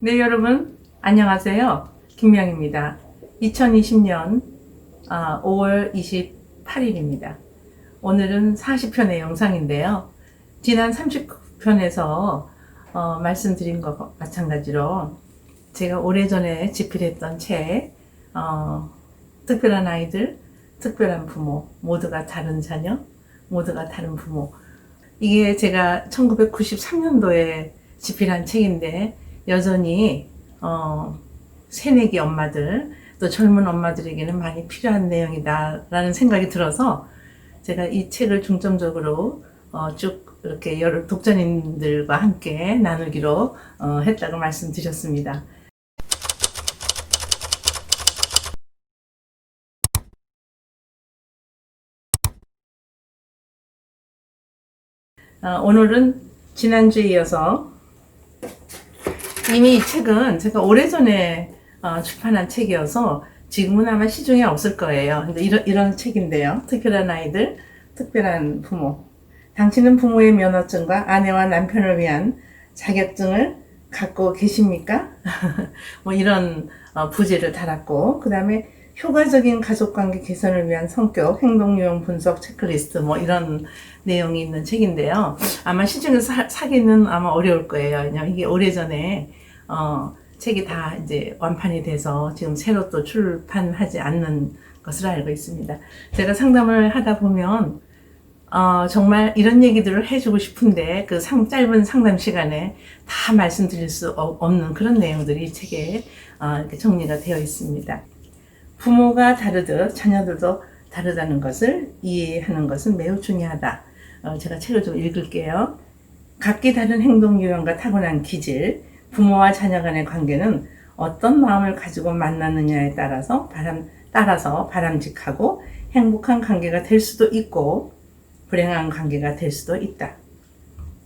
네, 여러분, 안녕하세요. 김명입니다. 2020년 5월 28일입니다. 오늘은 40편의 영상인데요. 지난 30편에서 어, 말씀드린 것 마찬가지로 제가 오래전에 집필했던 책, 어, 특별한 아이들, 특별한 부모, 모두가 다른 자녀, 모두가 다른 부모. 이게 제가 1993년도에 집필한 책인데 여전히 어, 새내기 엄마들 또 젊은 엄마들에게는 많이 필요한 내용이다라는 생각이 들어서 제가 이 책을 중점적으로 어, 쭉 이렇게 여러 독자님들과 함께 나누기로 어, 했다고 말씀드렸습니다. 어, 오늘은 지난주에 이어서 이미 이 책은 제가 오래전에 어, 출판한 책이어서 지금은 아마 시중에 없을 거예요. 근데 이런, 이런 책인데요. 특별한 아이들, 특별한 부모. 당신은 부모의 면허증과 아내와 남편을 위한 자격증을 갖고 계십니까? 뭐 이런 어, 부제를 달았고, 그 다음에 효과적인 가족관계 개선을 위한 성격, 행동 유형 분석 체크리스트 뭐 이런 내용이 있는 책인데요. 아마 시중에서 사, 사기는 아마 어려울 거예요. 왜냐면 이게 오래전에 어, 책이 다 이제 완판이 돼서 지금 새로 또 출판하지 않는 것으로 알고 있습니다. 제가 상담을 하다 보면 어, 정말 이런 얘기들을 해주고 싶은데 그 상, 짧은 상담 시간에 다 말씀드릴 수 없- 없는 그런 내용들이 이 책에 어, 정리가 되어 있습니다. 부모가 다르듯 자녀들도 다르다는 것을 이해하는 것은 매우 중요하다. 어, 제가 책을 좀 읽을게요. 각기 다른 행동 유형과 타고난 기질, 부모와 자녀 간의 관계는 어떤 마음을 가지고 만나느냐에 따라서 바람, 따라서 바람직하고 행복한 관계가 될 수도 있고, 불행한 관계가 될 수도 있다.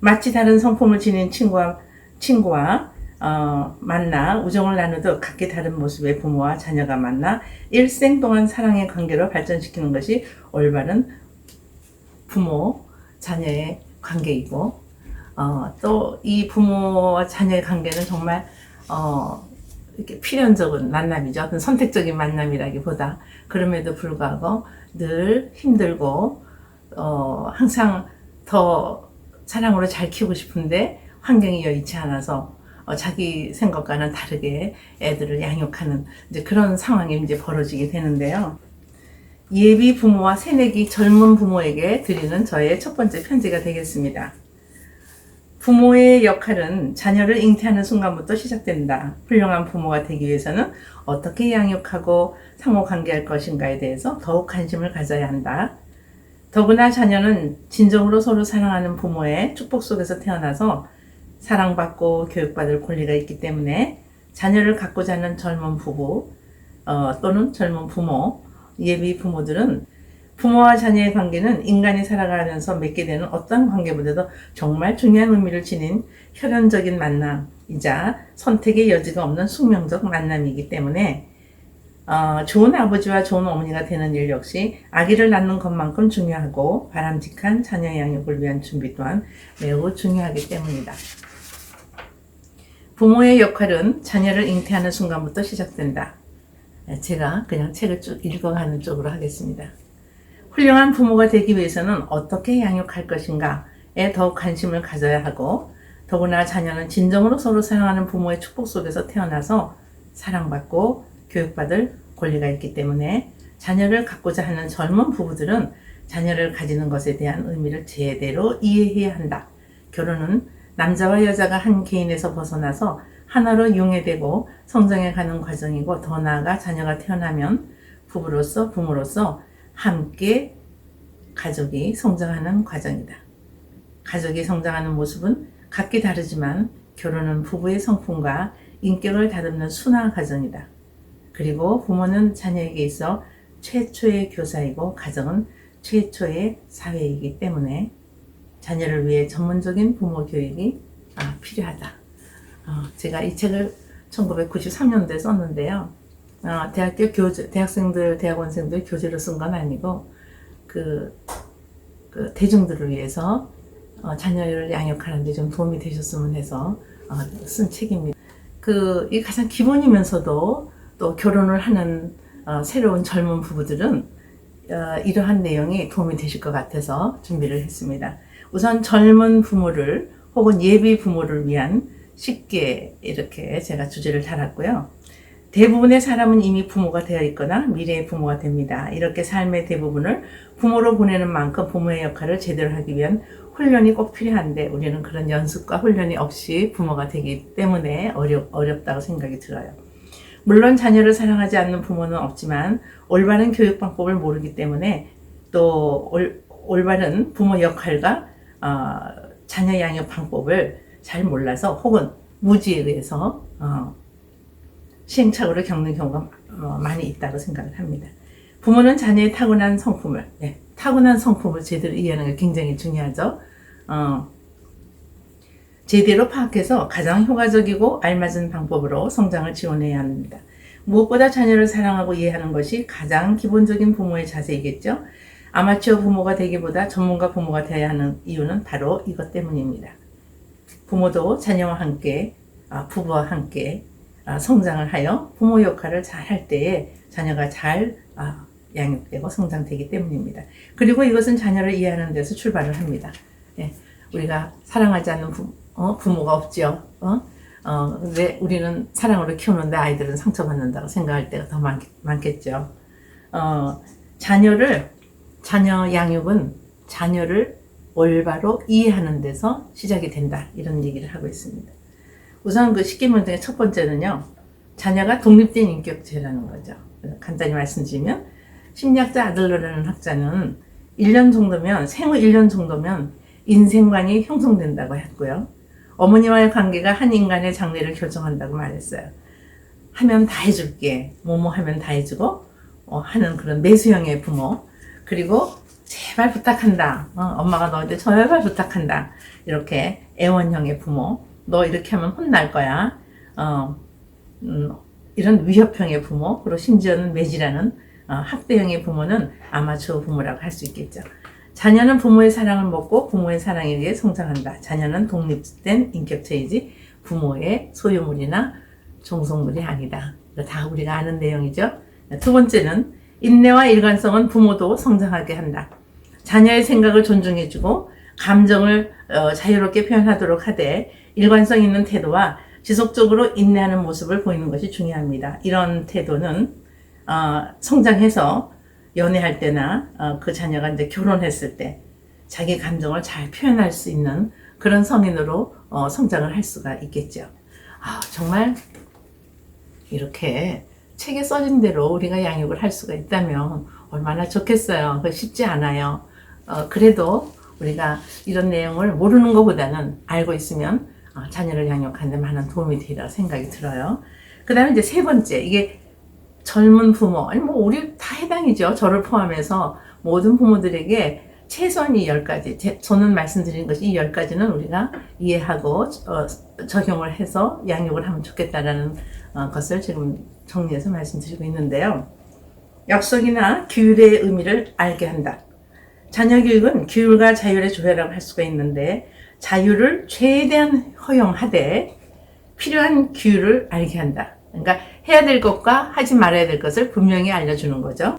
마치 다른 성품을 지닌 친구와, 친구와 어, 만나 우정을 나누듯 각기 다른 모습의 부모와 자녀가 만나 일생 동안 사랑의 관계로 발전시키는 것이 올바른 부모, 자녀의 관계이고, 어, 또 이 부모와 자녀의 관계는 정말, 어, 이렇게 필연적인 만남이죠. 어떤 선택적인 만남이라기보다. 그럼에도 불구하고 늘 힘들고, 어, 항상 더 사랑으로 잘 키우고 싶은데 환경이 여의치 않아서 어, 자기 생각과는 다르게 애들을 양육하는 이제 그런 상황이 이제 벌어지게 되는데요. 예비 부모와 새내기 젊은 부모에게 드리는 저의 첫 번째 편지가 되겠습니다. 부모의 역할은 자녀를 잉태하는 순간부터 시작된다. 훌륭한 부모가 되기 위해서는 어떻게 양육하고 상호 관계할 것인가에 대해서 더욱 관심을 가져야 한다. 더구나 자녀는 진정으로 서로 사랑하는 부모의 축복 속에서 태어나서 사랑받고 교육받을 권리가 있기 때문에 자녀를 갖고자 하는 젊은 부부 어, 또는 젊은 부모, 예비 부모들은 부모와 자녀의 관계는 인간이 살아가면서 맺게 되는 어떤 관계보다도 정말 중요한 의미를 지닌 혈연적인 만남이자 선택의 여지가 없는 숙명적 만남이기 때문에 어, 좋은 아버지와 좋은 어머니가 되는 일 역시 아기를 낳는 것만큼 중요하고 바람직한 자녀 양육을 위한 준비 또한 매우 중요하기 때문이다. 부모의 역할은 자녀를 잉태하는 순간부터 시작된다. 네, 제가 그냥 책을 쭉 읽어가는 쪽으로 하겠습니다. 훌륭한 부모가 되기 위해서는 어떻게 양육할 것인가에 더욱 관심을 가져야 하고, 더구나 자녀는 진정으로 서로 사랑하는 부모의 축복 속에서 태어나서 사랑받고 교육받을 권리가 있기 때문에 자녀를 갖고자 하는 젊은 부부들은 자녀를 가지는 것에 대한 의미를 제대로 이해해야 한다. 결혼은 남자와 여자가 한 개인에서 벗어나서 하나로 융해되고 성장해가는 과정이고 더 나아가 자녀가 태어나면 부부로서 부모로서 함께 가족이 성장하는 과정이다. 가족이 성장하는 모습은 각기 다르지만 결혼은 부부의 성품과 인격을 다듬는 순화 과정이다. 그리고 부모는 자녀에게 있어 최초의 교사이고 가정은 최초의 사회이기 때문에 자녀를 위해 전문적인 부모 교육이 아, 필요하다. 어, 제가 이 책을 1993년도에 썼는데요. 어, 대학교 교재, 대학생들, 대학원생들 교재로 쓴 건 아니고, 그, 그 대중들을 위해서 어, 자녀를 양육하는 데 좀 도움이 되셨으면 해서 어, 쓴 책입니다. 그, 이 가장 기본이면서도 또 결혼을 하는 어, 새로운 젊은 부부들은 어, 이러한 내용이 도움이 되실 것 같아서 준비를 했습니다. 우선 젊은 부모를 혹은 예비 부모를 위한 쉽게 이렇게 제가 주제를 달았고요. 대부분의 사람은 이미 부모가 되어 있거나 미래의 부모가 됩니다. 이렇게 삶의 대부분을 부모로 보내는 만큼 부모의 역할을 제대로 하기 위한 훈련이 꼭 필요한데 우리는 그런 연습과 훈련이 없이 부모가 되기 때문에 어렵, 어렵다고 생각이 들어요. 물론 자녀를 사랑하지 않는 부모는 없지만 올바른 교육 방법을 모르기 때문에 또 올, 올바른 부모 역할과 어, 자녀 양육 방법을 잘 몰라서 혹은 무지에 의해서 어, 시행착오를 겪는 경우가 어, 많이 있다고 생각을 합니다. 부모는 자녀의 타고난 성품을, 네, 타고난 성품을 제대로 이해하는 게 굉장히 중요하죠. 어, 제대로 파악해서 가장 효과적이고 알맞은 방법으로 성장을 지원해야 합니다. 무엇보다 자녀를 사랑하고 이해하는 것이 가장 기본적인 부모의 자세이겠죠. 아마추어 부모가 되기보다 전문가 부모가 되어야 하는 이유는 바로 이것 때문입니다. 부모도 자녀와 함께, 아, 부부와 함께 아, 성장을 하여 부모 역할을 잘 할 때에 자녀가 잘 아, 양육되고 성장되기 때문입니다. 그리고 이것은 자녀를 이해하는 데서 출발을 합니다. 예, 우리가 사랑하지 않는 부, 어, 부모가 없지요. 어? 어, 근데 우리는 사랑으로 키우는데 아이들은 상처받는다고 생각할 때가 더 많, 많겠죠. 어, 자녀를, 자녀 양육은 자녀를 올바로 이해하는 데서 시작이 된다. 이런 얘기를 하고 있습니다. 우선 그 십계명 중에 첫 번째는요. 자녀가 독립된 인격체라는 거죠. 간단히 말씀드리면 심리학자 아들러라는 학자는 1년 정도면 생후 1년 정도면 인생관이 형성된다고 했고요. 어머니와의 관계가 한 인간의 장래를 결정한다고 말했어요. 하면 다 해줄게. 뭐뭐 하면 다 해주고 어, 하는 그런 내수형의 부모. 그리고 제발 부탁한다. 어, 엄마가 너한테 제발 부탁한다. 이렇게 애원형의 부모. 너 이렇게 하면 혼날 거야. 어, 음, 이런 위협형의 부모, 그리고 심지어는 매질하는 어, 학대형의 부모는 아마추어 부모라고 할 수 있겠죠. 자녀는 부모의 사랑을 먹고 부모의 사랑에 의해 성장한다. 자녀는 독립된 인격체이지 부모의 소유물이나 종속물이 아니다. 다 우리가 아는 내용이죠. 두 번째는 인내와 일관성은 부모도 성장하게 한다. 자녀의 생각을 존중해주고 감정을 어, 자유롭게 표현하도록 하되 일관성 있는 태도와 지속적으로 인내하는 모습을 보이는 것이 중요합니다. 이런 태도는 어, 성장해서 연애할 때나 어, 그 자녀가 이제 결혼했을 때 자기 감정을 잘 표현할 수 있는 그런 성인으로 어, 성장을 할 수가 있겠죠. 아, 정말 이렇게 책에 써진 대로 우리가 양육을 할 수가 있다면 얼마나 좋겠어요. 그 쉽지 않아요. 어, 그래도 우리가 이런 내용을 모르는 것보다는 알고 있으면 어, 자녀를 양육하는 데 많은 도움이 되리라 생각이 들어요. 그 다음에 이제 세 번째, 이게 젊은 부모, 아니 뭐 우리 다 해당이죠. 저를 포함해서 모든 부모들에게 최소한 이열 가지, 제- 저는 말씀드린 것이 이열 가지는 우리가 이해하고 어, 적용을 해서 양육을 하면 좋겠다라는 어, 것을 지금 정리해서 말씀드리고 있는데요. 약속이나 규율의 의미를 알게 한다. 자녀 교육은 규율과 자율의 조회라고 할 수가 있는데 자율을 최대한 허용하되 필요한 규율을 알게 한다. 그러니까 해야 될 것과 하지 말아야 될 것을 분명히 알려주는 거죠.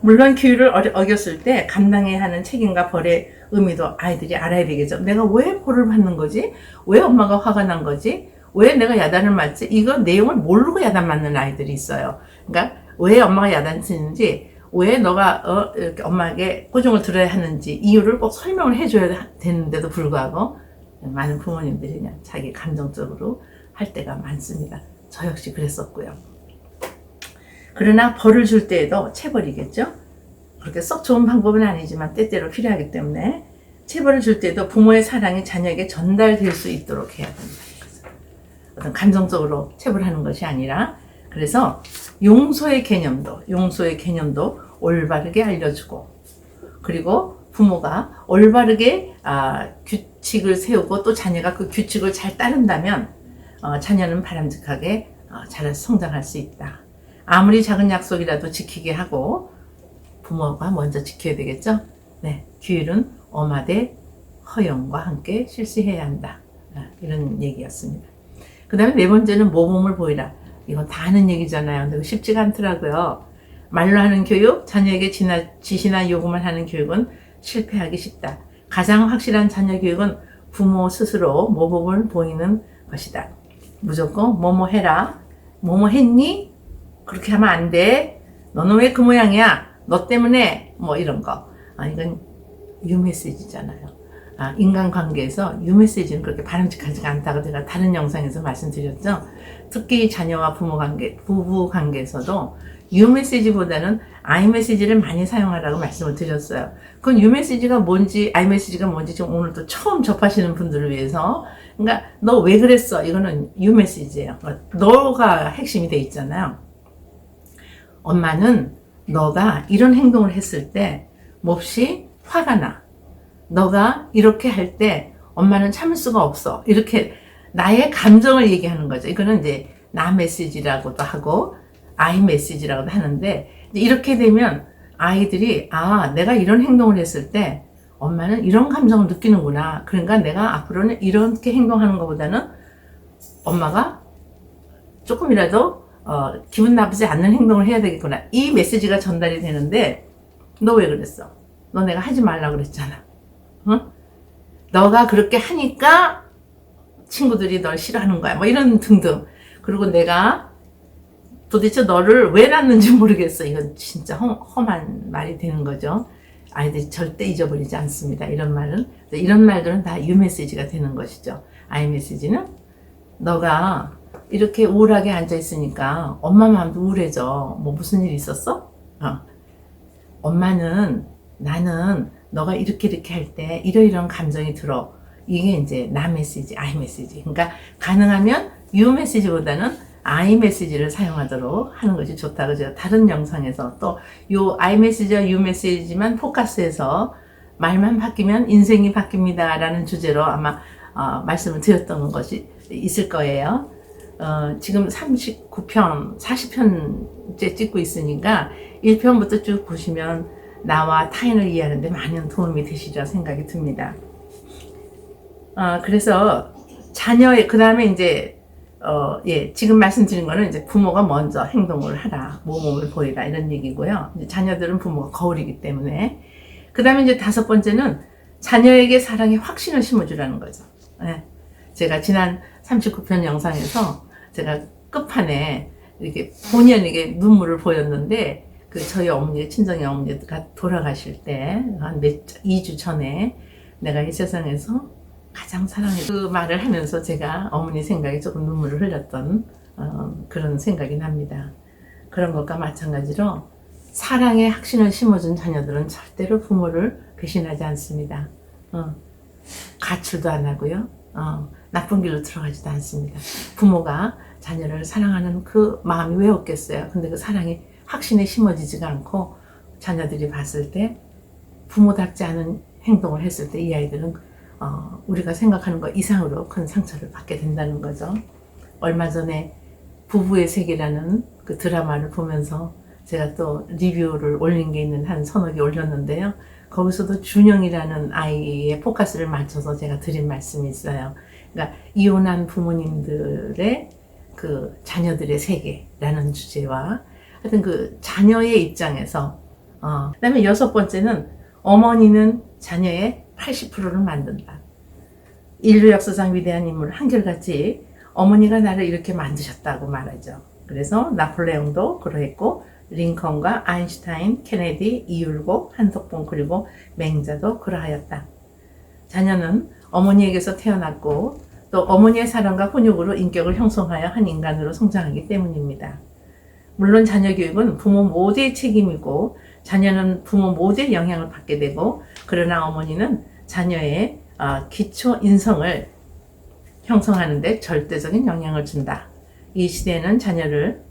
물론 규율을 어겼을 때 감당해야 하는 책임과 벌의 의미도 아이들이 알아야 되겠죠. 내가 왜 벌을 받는 거지? 왜 엄마가 화가 난 거지? 왜 내가 야단을 맞지? 이거 내용을 모르고 야단 맞는 아이들이 있어요. 그러니까 왜 엄마가 야단 치는지, 왜 너가 어, 이렇게 엄마에게 꾸중을 들어야 하는지 이유를 꼭 설명을 해줘야 되는데도 불구하고 많은 부모님들이 그냥 자기 감정적으로 할 때가 많습니다. 저 역시 그랬었고요. 그러나 벌을 줄 때에도 체벌이겠죠? 그렇게 썩 좋은 방법은 아니지만 때때로 필요하기 때문에 체벌을 줄 때도 부모의 사랑이 자녀에게 전달될 수 있도록 해야 된다. 어떤 감정적으로 체벌하는 것이 아니라 그래서 용서의 개념도 용서의 개념도 올바르게 알려주고 그리고 부모가 올바르게 아, 규칙을 세우고 또 자녀가 그 규칙을 잘 따른다면 어, 자녀는 바람직하게 어, 잘 성장할 수 있다. 아무리 작은 약속이라도 지키게 하고 부모가 먼저 지켜야 되겠죠. 네, 규율은 엄하되 허용과 함께 실시해야 한다. 아, 이런 얘기였습니다. 그 다음에 네 번째는 모범을 보이라. 이건 다 아는 얘기잖아요. 근데 쉽지가 않더라고요. 말로 하는 교육, 자녀에게 지나, 지시나 요구만 하는 교육은 실패하기 쉽다. 가장 확실한 자녀 교육은 부모 스스로 모범을 보이는 것이다. 무조건 뭐뭐 해라. 뭐뭐 했니? 그렇게 하면 안 돼. 너는 왜 그 모양이야? 너 때문에 뭐 이런 거. 아, 이건 유메시지잖아요. 아, 인간관계에서 유메시지는 그렇게 바람직하지가 않다고 제가 다른 영상에서 말씀드렸죠. 특히 자녀와 부모 관계, 부부 관계에서도 유메시지보다는 아이메시지를 많이 사용하라고 말씀을 드렸어요. 그건 유메시지가 뭔지, 아이메시지가 뭔지 지금 오늘 또 처음 접하시는 분들을 위해서. 그러니까, 너 왜 그랬어? 이거는 유메시지예요. 너가 핵심이 돼 있잖아요. 엄마는 너가 이런 행동을 했을 때 몹시 화가 나. 너가 이렇게 할 때 엄마는 참을 수가 없어. 이렇게 나의 감정을 얘기하는 거죠. 이거는 이제 나 메시지라고도 하고 아이 메시지라고도 하는데 이렇게 되면 아이들이 아 내가 이런 행동을 했을 때 엄마는 이런 감정을 느끼는구나. 그러니까 내가 앞으로는 이렇게 행동하는 것보다는 엄마가 조금이라도 어, 기분 나쁘지 않는 행동을 해야 되겠구나. 이 메시지가 전달이 되는데 너 왜 그랬어? 너 내가 하지 말라 그랬잖아. 응? 너가 그렇게 하니까 친구들이 널 싫어하는 거야. 뭐 이런 등등. 그리고 내가 도대체 너를 왜 낳는지 모르겠어. 이건 진짜 험, 험한 말이 되는 거죠. 아이들이 절대 잊어버리지 않습니다. 이런 말은. 이런 말들은 다 유메시지가 되는 것이죠. 아이 메시지는 너가 이렇게 우울하게 앉아 있으니까 엄마 마음도 우울해져. 뭐 무슨 일 있었어? 어. 엄마는 나는 너가 이렇게 이렇게 할 때 이러이러한 감정이 들어. 이게 이제 나 메시지, 아이 메시지. 그러니까 가능하면 유 메시지보다는 아이 메시지를 사용하도록 하는 것이 좋다고 제가 다른 영상에서 또 요 아이 메시지와 유 메시지만 포커스해서 말만 바뀌면 인생이 바뀝니다. 라는 주제로 아마 어, 말씀을 드렸던 것이 있을 거예요. 어, 지금 39편, 40편째 찍고 있으니까 1편부터 쭉 보시면 나와 타인을 이해하는 데 많은 도움이 되시리라 생각이 듭니다. 어, 그래서 자녀의, 그 다음에 이제, 어, 예, 지금 말씀드린 거는 이제 부모가 먼저 행동을 하라, 모범을 보이라, 이런 얘기고요. 자녀들은 부모가 거울이기 때문에. 그 다음에 이제 다섯 번째는 자녀에게 사랑의 확신을 심어주라는 거죠. 예. 제가 지난 39편 영상에서 제가 끝판에 이렇게 본의 아니게 눈물을 보였는데, 그 저희 어머니, 친정의 어머니가 돌아가실 때, 한 몇, 2주 전에 내가 이 세상에서 가장 사랑해. 그 말을 하면서 제가 어머니 생각에 조금 눈물을 흘렸던 어, 그런 생각이 납니다. 그런 것과 마찬가지로 사랑의 확신을 심어준 자녀들은 절대로 부모를 배신하지 않습니다. 어, 가출도 안 하고요. 어, 나쁜 길로 들어가지도 않습니다. 부모가 자녀를 사랑하는 그 마음이 왜 없겠어요? 근데 그 사랑이 확신에 심어지지가 않고 자녀들이 봤을 때 부모답지 않은 행동을 했을 때 이 아이들은 어, 우리가 생각하는 것 이상으로 큰 상처를 받게 된다는 거죠. 얼마 전에 부부의 세계라는 그 드라마를 보면서 제가 또 리뷰를 올린 게 있는 한 서너 개 올렸는데요. 거기서도 준영이라는 아이의 포커스를 맞춰서 제가 드린 말씀이 있어요. 그러니까 이혼한 부모님들의 그 자녀들의 세계라는 주제와 하여튼 그 자녀의 입장에서 어, 그다음에 여섯 번째는 어머니는 자녀의 80%를 만든다. 인류 역사상 위대한 인물 한결같이 어머니가 나를 이렇게 만드셨다고 말하죠. 그래서 나폴레옹도 그러했고 링컨과 아인슈타인, 케네디, 이율곡, 한석봉 그리고 맹자도 그러하였다. 자녀는 어머니에게서 태어났고 또 어머니의 사랑과 훈육으로 인격을 형성하여 한 인간으로 성장하기 때문입니다. 물론 자녀 교육은 부모 모두의 책임이고 자녀는 부모 모두의 영향을 받게 되고 그러나 어머니는 자녀의 어, 기초 인성을 형성하는데 절대적인 영향을 준다. 이 시대에는 자녀를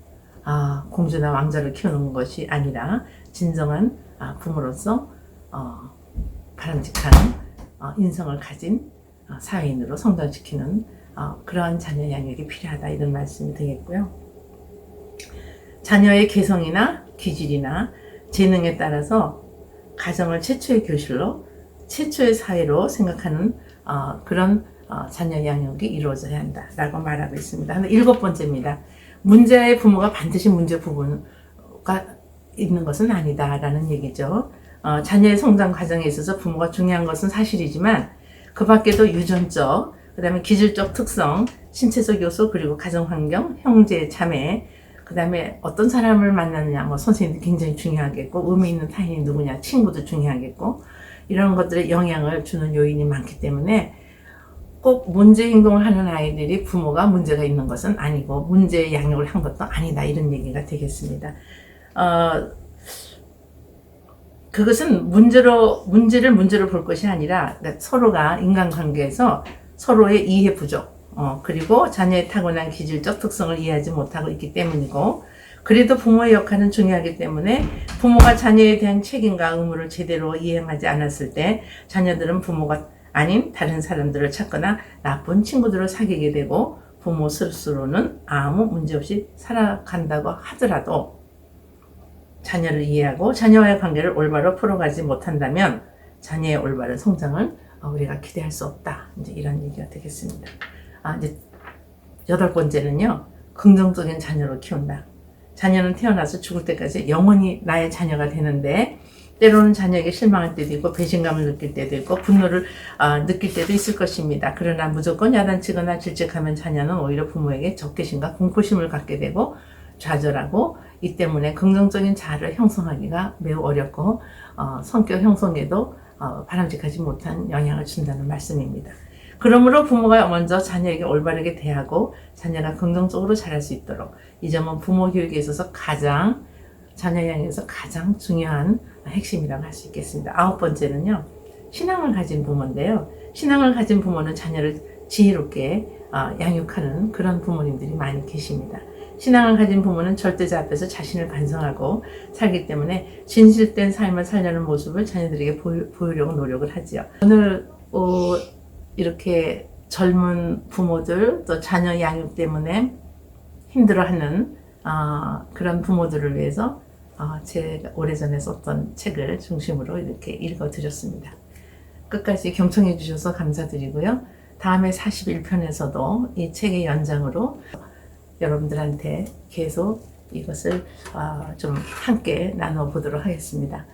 아, 공주나 왕자를 키우는 것이 아니라 진정한 아, 부모로서 어, 바람직한 어, 인성을 가진 어, 사회인으로 성장시키는 어, 그러한 자녀 양육이 필요하다 이런 말씀이 되겠고요. 자녀의 개성이나 기질이나 재능에 따라서 가정을 최초의 교실로 최초의 사회로 생각하는 어, 그런 어, 자녀 양육이 이루어져야 한다라고 말하고 있습니다. 일곱 번째입니다. 문제의 부모가 반드시 문제 부모가 있는 것은 아니다라는 얘기죠. 어, 자녀의 성장 과정에 있어서 부모가 중요한 것은 사실이지만 그 밖에도 유전적, 그 다음에 기질적 특성, 신체적 요소, 그리고 가정 환경, 형제, 자매, 그 다음에 어떤 사람을 만나느냐, 뭐 선생님도 굉장히 중요하겠고, 의미 있는 타인이 누구냐, 친구도 중요하겠고, 이런 것들에 영향을 주는 요인이 많기 때문에 꼭 문제 행동을 하는 아이들이 부모가 문제가 있는 것은 아니고, 문제 양육을 한 것도 아니다, 이런 얘기가 되겠습니다. 어, 그것은 문제로, 문제를 문제로 볼 것이 아니라, 그러니까 서로가 인간관계에서 서로의 이해 부족, 어, 그리고 자녀의 타고난 기질적 특성을 이해하지 못하고 있기 때문이고, 그래도 부모의 역할은 중요하기 때문에 부모가 자녀에 대한 책임과 의무를 제대로 이행하지 않았을 때 자녀들은 부모가 아닌 다른 사람들을 찾거나 나쁜 친구들을 사귀게 되고 부모 스스로는 아무 문제 없이 살아간다고 하더라도 자녀를 이해하고 자녀와의 관계를 올바로 풀어가지 못한다면 자녀의 올바른 성장을 어, 우리가 기대할 수 없다. 이제 이런 얘기가 되겠습니다. 아, 이제 여덟 번째는요, 긍정적인 자녀로 키운다. 자녀는 태어나서 죽을 때까지 영원히 나의 자녀가 되는데, 때로는 자녀에게 실망할 때도 있고, 배신감을 느낄 때도 있고, 분노를 아, 느낄 때도 있을 것입니다. 그러나 무조건 야단치거나 질책하면 자녀는 오히려 부모에게 적개심과 공포심을 갖게 되고, 좌절하고, 이 때문에 긍정적인 자아를 형성하기가 매우 어렵고, 어, 성격 형성에도 어, 바람직하지 못한 영향을 준다는 말씀입니다. 그러므로 부모가 먼저 자녀에게 올바르게 대하고 자녀가 긍정적으로 자랄 수 있도록 이 점은 부모 교육에 있어서 가장 자녀 양에서 가장 중요한 핵심이라고 할 수 있겠습니다. 아홉 번째는요, 신앙을 가진 부모인데요. 신앙을 가진 부모는 자녀를 지혜롭게 어, 양육하는 그런 부모님들이 많이 계십니다. 신앙을 가진 부모는 절대자 앞에서 자신을 반성하고 살기 때문에 진실된 삶을 살려는 모습을 자녀들에게 보이려고 노력을 하지요. 오늘 어, 이렇게 젊은 부모들 또 자녀 양육 때문에 힘들어하는 어, 그런 부모들을 위해서 어, 제가 오래전에 썼던 책을 중심으로 이렇게 읽어드렸습니다. 끝까지 경청해 주셔서 감사드리고요. 다음에 41편에서도 이 책의 연장으로 여러분들한테 계속 이것을 어, 좀 함께 나눠보도록 하겠습니다.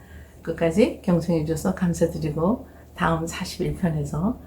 끝까지 경청해 주셔서 감사드리고 다음 41편에서 어,